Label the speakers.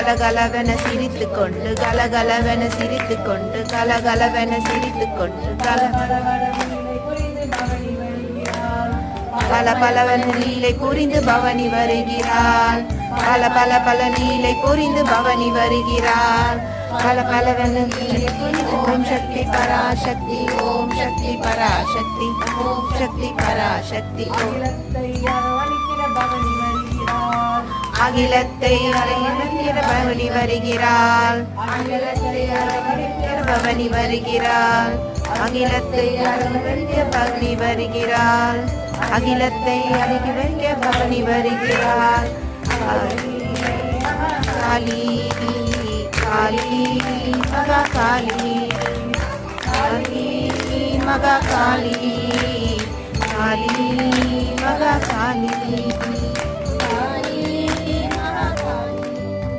Speaker 1: கலகலவென சிரித்து கொண்டு கலகலவென சிரித்து கொண்டு கலகலவென சிரித்து கொண்டு கல பல பலவன் நீலை புரிந்து பவனி வருகிறாள். பல பல பல நீலை புரிந்து பவனி வருகிறாள். பல பலவன் ஓம் சக்தி பராசக்தி ஓம் சக்தி பராசக்தி ஓம் சக்தி பராசக்தி ஓம் அகிலத்தை பவனி வருகிறாள். பவனி வருகிறாள். அகிலத்தை அலையிற பவனி வருகிறாள். அகிலத்தை அழகி பவனி வருகிறாள். காளி காளி மகா காளி காளி மகா காளி காளி மகா காளி